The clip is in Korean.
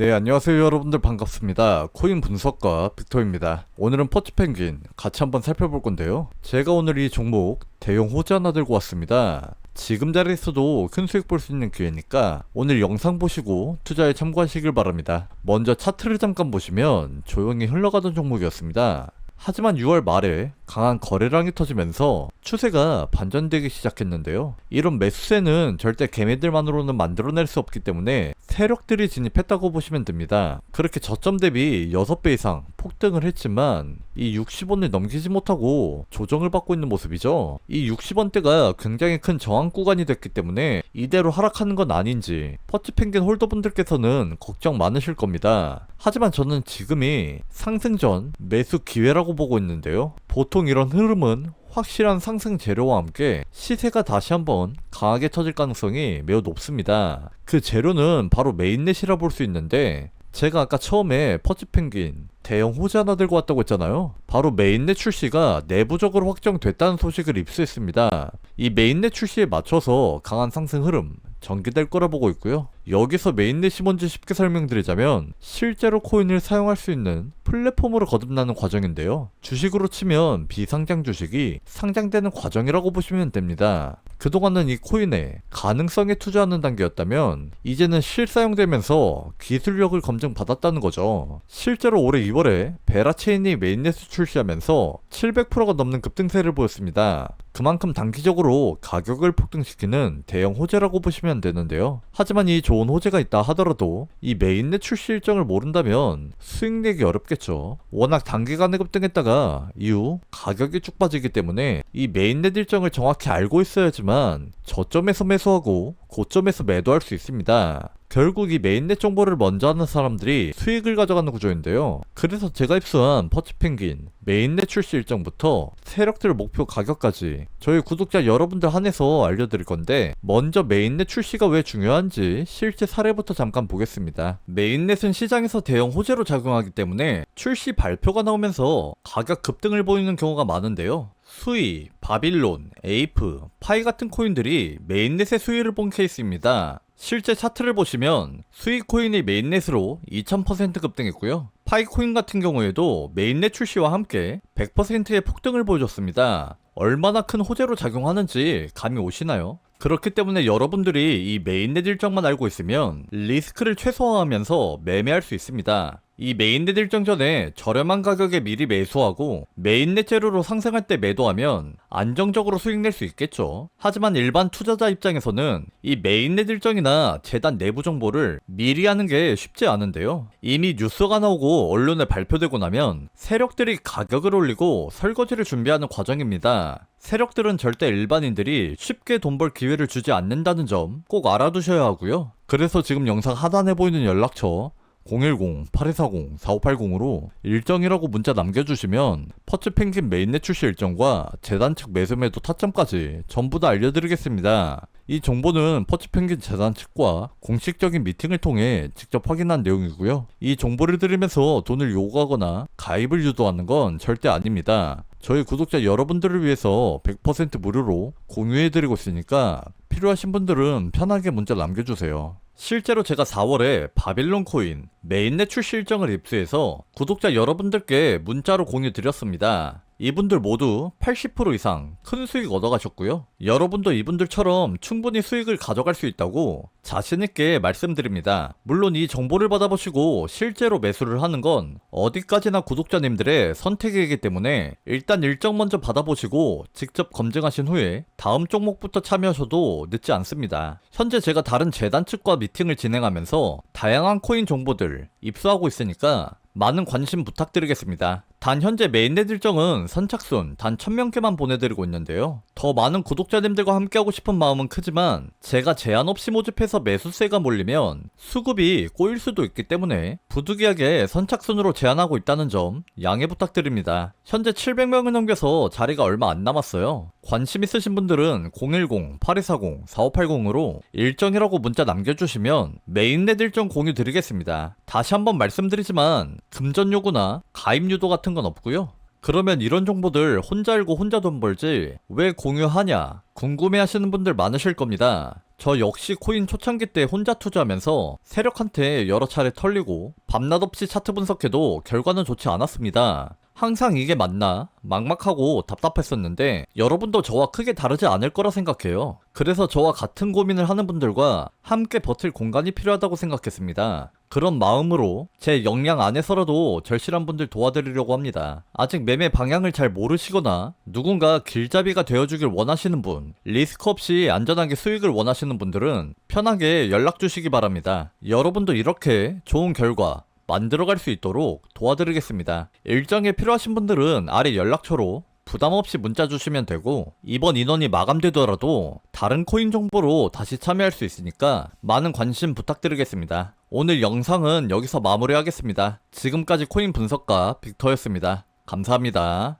네, 안녕하세요 여러분들 반갑습니다. 코인 분석가 빅터입니다. 오늘은 퍼치펭귄 같이 한번 살펴볼 건데요. 제가 오늘 이 종목 대형 호재 하나 들고 왔습니다. 지금 자리에서도 큰 수익 볼 수 있는 기회니까 오늘 영상 보시고 투자에 참고하시길 바랍니다. 먼저 차트를 잠깐 보시면 조용히 흘러가던 종목이었습니다. 하지만 6월 말에 강한 거래량이 터지면서 추세가 반전되기 시작했는데요. 이런 매수세는 절대 개미들만으로는 만들어낼 수 없기 때문에 세력들이 진입했다고 보시면 됩니다. 그렇게 저점 대비 6배 이상 폭등을 했지만 이 60원을 넘기지 못하고 조정을 받고 있는 모습이죠. 이 60원대가 굉장히 큰 저항 구간이 됐기 때문에 이대로 하락하는 건 아닌지 퍼치 펭귄 홀더분들께서는 걱정 많으실 겁니다. 하지만 저는 지금이 상승 전 매수 기회라고 보고 있는데요. 보통 이런 흐름은 확실한 상승 재료와 함께 시세가 다시 한번 강하게 터질 가능성이 매우 높습니다. 그 재료는 바로 메인넷이라 볼 수 있는데 제가 아까 처음에 퍼치펭귄 대형 호재 하나 들고 왔다고 했잖아요. 바로 메인넷 출시가 내부적으로 확정됐다는 소식을 입수했습니다. 이 메인넷 출시에 맞춰서 강한 상승 흐름 전개될 거라 보고 있고요. 여기서 메인넷이 뭔지 쉽게 설명드리자면 실제로 코인을 사용할 수 있는 플랫폼으로 거듭나는 과정인데요. 주식으로 치면 비상장 주식이 상장되는 과정이라고 보시면 됩니다. 그동안은 이 코인에 가능성에 투자하는 단계였다면 이제는 실사용되면서 기술력을 검증받았다는 거죠. 실제로 올해 2월 에 베라체인이 메인넷을 출시하면서 700%가 넘는 급등세를 보였습니다. 그만큼 단기적으로 가격을 폭등시키는 대형 호재라고 보시면 되는데요. 하지만 이 좋은 호재가 있다 하더라도 이 메인넷 출시 일정을 모른다면 수익 내기 어렵겠죠. 워낙 단기간에 급등했다가 이후 가격이 쭉 빠지기 때문에 이 메인넷 일정을 정확히 알고 있어야지만 저점에서 매수하고 고점에서 매도할 수 있습니다. 결국 이 메인넷 정보를 먼저 하는 사람들이 수익을 가져가는 구조인데요. 그래서 제가 입수한 퍼치펭귄 메인넷 출시 일정부터 세력들 목표 가격까지 저희 구독자 여러분들 한해서 알려드릴 건데 먼저 메인넷 출시가 왜 중요한지 실제 사례부터 잠깐 보겠습니다. 메인넷은 시장에서 대형 호재로 작용하기 때문에 출시 발표가 나오면서 가격 급등을 보이는 경우가 많은데요. 수이, 바빌론, 에이프, 파이 같은 코인들이 메인넷의 수위를 본 케이스입니다. 실제 차트를 보시면 수익 코인이 메인넷으로 2000% 급등했고요. 파이 코인 같은 경우에도 메인넷 출시와 함께 100%의 폭등을 보여줬습니다. 얼마나 큰 호재로 작용하는지 감이 오시나요? 그렇기 때문에 여러분들이 이 메인넷 일정만 알고 있으면 리스크를 최소화하면서 매매할 수 있습니다. 이 메인넷 일정 전에 저렴한 가격에 미리 매수하고 메인넷 재료로 상승할 때 매도하면 안정적으로 수익 낼 수 있겠죠. 하지만 일반 투자자 입장에서는 이 메인넷 일정이나 재단 내부 정보를 미리 하는 게 쉽지 않은데요. 이미 뉴스가 나오고 언론에 발표되고 나면 세력들이 가격을 올리고 설거지를 준비하는 과정입니다. 세력들은 절대 일반인들이 쉽게 돈 벌 기회를 주지 않는다는 점 꼭 알아두셔야 하고요. 그래서 지금 영상 하단에 보이는 연락처 010-8240-4580으로 일정이라고 문자 남겨주시면 퍼츠 펭귄 메인넷 출시 일정과 재단 측 매수 매도 타점까지 전부 다 알려드리겠습니다. 이 정보는 퍼츠 펭귄 재단 측과 공식적인 미팅을 통해 직접 확인한 내용이고요. 이 정보를 드리면서 돈을 요구하거나 가입을 유도하는 건 절대 아닙니다. 저희 구독자 여러분들을 위해서 100% 무료로 공유해드리고 있으니까 필요하신 분들은 편하게 문자 남겨주세요. 실제로 제가 4월에 바빌론 코인 메인넷 출시 일정을 입수해서 구독자 여러분들께 문자로 공유 드렸습니다. 이분들 모두 80% 이상 큰 수익 얻어가셨고요. 여러분도 이분들처럼 충분히 수익을 가져갈 수 있다고 자신있게 말씀드립니다. 물론 이 정보를 받아보시고 실제로 매수를 하는 건 어디까지나 구독자님들의 선택이기 때문에 일단 일정 먼저 받아보시고 직접 검증하신 후에 다음 종목부터 참여하셔도 늦지 않습니다. 현재 제가 다른 재단 측과 미팅을 진행하면서 다양한 코인 정보들 입수하고 있으니까 많은 관심 부탁드리겠습니다. 단 현재 메인넷 일정은 선착순 단 1000명께만 보내드리고 있는데요. 더 많은 구독자님들과 함께하고 싶은 마음은 크지만 제가 제한 없이 모집해서 매수세가 몰리면 수급이 꼬일 수도 있기 때문에 부득이하게 선착순으로 제한하고 있다는 점 양해 부탁드립니다. 현재 700명을 넘겨서 자리가 얼마 안 남았어요. 관심 있으신 분들은 010-8240-4580으로 일정이라고 문자 남겨주시면 메인넷 일정 공유 드리겠습니다. 다시 한번 말씀드리지만 금전 요구나 가입 유도 같은 건 없고요. 그러면 이런 정보들 혼자 알고 혼자 돈 벌지 왜 공유하냐 궁금해 하시는 분들 많으실 겁니다. 저 역시 코인 초창기 때 혼자 투자하면서 세력한테 여러 차례 털리고 밤낮 없이 차트 분석해도 결과는 좋지 않았습니다. 항상 이게 맞나? 막막하고 답답했었는데 여러분도 저와 크게 다르지 않을 거라 생각해요. 그래서 저와 같은 고민을 하는 분들과 함께 버틸 공간이 필요하다고 생각했습니다. 그런 마음으로 제 역량 안에서라도 절실한 분들 도와드리려고 합니다. 아직 매매 방향을 잘 모르시거나 누군가 길잡이가 되어주길 원하시는 분, 리스크 없이 안전하게 수익을 원하시는 분들은 편하게 연락 주시기 바랍니다. 여러분도 이렇게 좋은 결과 만들어갈 수 있도록 도와드리겠습니다. 일정에 필요하신 분들은 아래 연락처로 부담 없이 문자 주시면 되고 이번 인원이 마감되더라도 다른 코인 정보로 다시 참여할 수 있으니까 많은 관심 부탁드리겠습니다. 오늘 영상은 여기서 마무리하겠습니다. 지금까지 코인 분석가 빅터였습니다. 감사합니다.